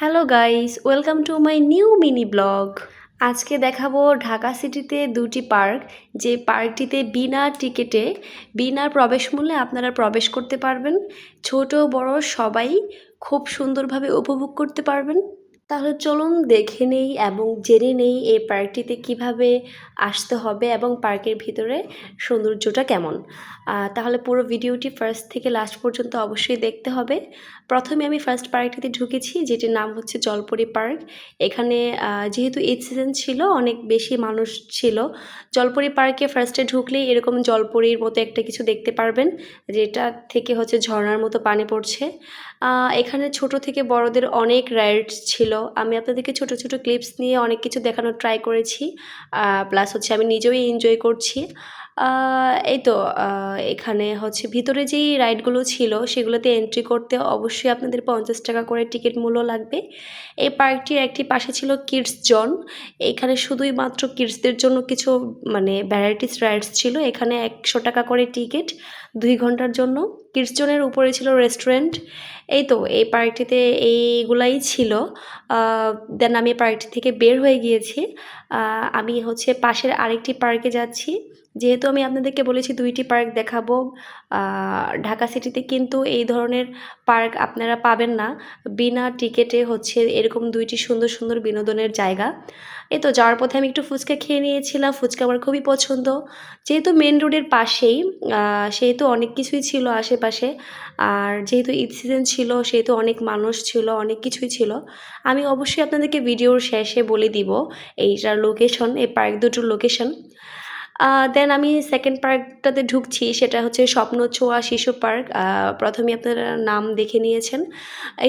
Hello guys welcome to my new mini blog আজকে দেখাবো ঢাকা সিটিতে দুটি পার্ক, যে পার্কটিতে বিনা টিকিটে, বিনা প্রবেশ মূল্যে আপনারা প্রবেশ করতে পারবেন। ছোট, বড়, সবাই খুব সুন্দরভাবে উপভোগ করতে পারবেন। তাহলে চলুন দেখে নেই এবং জেনে নেই এই পার্কটিতে কীভাবে আসতে হবে এবং পার্কের ভিতরে সৌন্দর্যটা কেমন। তাহলে পুরো ভিডিওটি ফার্স্ট থেকে লাস্ট পর্যন্ত অবশ্যই দেখতে হবে। প্রথমে আমি ফার্স্ট পার্কটিতে ঢুকেছি, যেটির নাম হচ্ছে জলপরি পার্ক। এখানে যেহেতু ঈদ সিজন ছিল, অনেক বেশি মানুষ ছিল। জলপরি পার্কে ফার্স্টে ঢুকলেই এরকম জলপরির মতো একটা কিছু দেখতে পারবেন, যেটা থেকে হচ্ছে ঝর্ণার মতো পানি পড়ছে। এখানে ছোট থেকে বড়দের অনেক রাইডস ছিল। আমি আপনাদেরকে ছোট ছোট ক্লিপস নিয়ে অনেক কিছু দেখানোর ট্রাই করেছি। প্লাস হচ্ছে আমি নিজেও এনজয় করছি। এই তো এখানে হচ্ছে ভিতরে যেই রাইডগুলো ছিল সেগুলোতে এন্ট্রি করতে অবশ্যই আপনাদের পঞ্চাশ টাকা করে টিকিট মূল্য লাগবে। এই পার্কটির একটি পাশে ছিল কিডস জন এখানে শুধুই মাত্র কিডসদের জন্য কিছু মানে ভ্যারাইটিস রাইডস ছিল, এখানে একশো টাকা করে টিকিট দুই ঘণ্টার জন্য। কিডস জোনের উপরে ছিল রেস্টুরেন্ট এই তো, এই পার্কটিতে এইগুলাই ছিল। দেন আমি পার্কটি থেকে বের হয়ে গিয়েছি। আমি হচ্ছে পাশের আরেকটি পার্কে যাচ্ছি। যেহেতু আমি আপনাদেরকে বলেছি দুইটি পার্ক দেখাবো ঢাকা সিটিতে কিন্তু এই ধরনের পার্ক আপনারা পাবেন না। বিনা টিকিটে হচ্ছে এরকম দুইটি সুন্দর সুন্দর বিনোদনের জায়গা। এই তো যাওয়ার পথে আমি একটু ফুচকা খেয়ে নিয়েছিলাম, ফুচকা আমার খুবই পছন্দ। যেহেতু মেন রোডের পাশেই সেহেতু অনেক কিছুই ছিল আশেপাশে। আর যেহেতু ঈদ সিজন ছিল, সেহেতু অনেক মানুষ ছিল, অনেক কিছুই ছিল। আমি অবশ্যই আপনাদেরকে ভিডিওর শেষে বলে দিব এইটার লোকেশন এই পার্ক দুটোর লোকেশন দেন আমি সেকেন্ড পার্কটাতে ঢুকছি, সেটা হচ্ছে স্বপ্ন ছোঁয়া শিশু পার্ক। প্রথমে আপনারা নাম দেখে নিয়েছেন।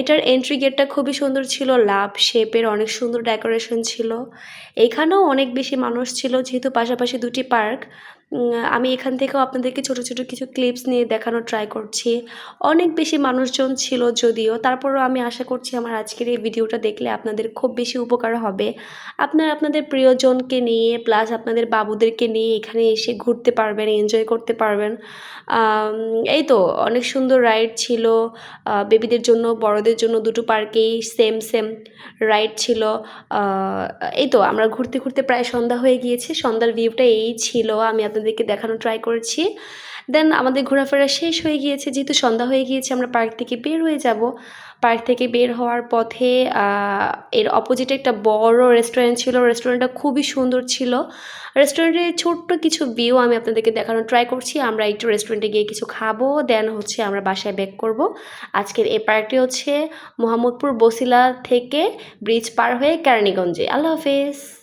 এটার এন্ট্রি গেটটা খুবই সুন্দর ছিল, লাভ, শেপের অনেক সুন্দর ডেকোরেশন ছিল। এখানেও অনেক বেশি মানুষ ছিল, যেহেতু পাশাপাশি দুটি পার্ক। আমি এখান থেকেও আপনাদেরকে ছোট ছোট কিছু ক্লিপস নিয়ে দেখানোর ট্রাই করছি। অনেক বেশি মানুষজন ছিল যদিও, তারপরও আমি আশা করছি আমার আজকের এই ভিডিওটা দেখলে আপনাদের খুব বেশি উপকার হবে। আপনারা আপনাদের প্রিয়জনকে নিয়ে প্লাস আপনাদের বাবুদেরকে নিয়ে এখানে এসে ঘুরতে পারবেন এনজয় করতে পারবেন। এই তো, অনেক সুন্দর রাইড ছিল। বেবিদের জন্য, বড়দের জন্য দুটো পার্কেই সেম সেম রাইড ছিল। এই তো, আমরা ঘুরতে ঘুরতে প্রায় সন্ধ্যা হয়ে গিয়েছে। সন্ধ্যার ভিউটা এই ছিল। আমি আপনাদেরকে দেখানো ট্রাই করেছি। দেন আমাদের ঘোরাফেরা শেষ হয়ে গিয়েছে, যেহেতু সন্ধ্যা হয়ে গিয়েছে, আমরা পার্ক থেকে বের হয়ে যাব। পার্ক থেকে বের হওয়ার পথে এর অপোজিটে একটা বড় রেস্টুরেন্ট ছিল। রেস্টুরেন্টটা খুবই সুন্দর ছিল। রেস্টুরেন্টের ছোট্ট কিছু ভিউ আমি আপনাদেরকে দেখানোর ট্রাই করছি। আমরা একটু রেস্টুরেন্টে গিয়ে কিছু খাব দেন হচ্ছে আমরা বাসায় ব্যাক করব। আজকের এই পার্কটি হচ্ছে মোহাম্মদপুর বসিলা থেকে ব্রিজ পার হয়ে কেরানীগঞ্জে। আল্লাহ হাফেজ।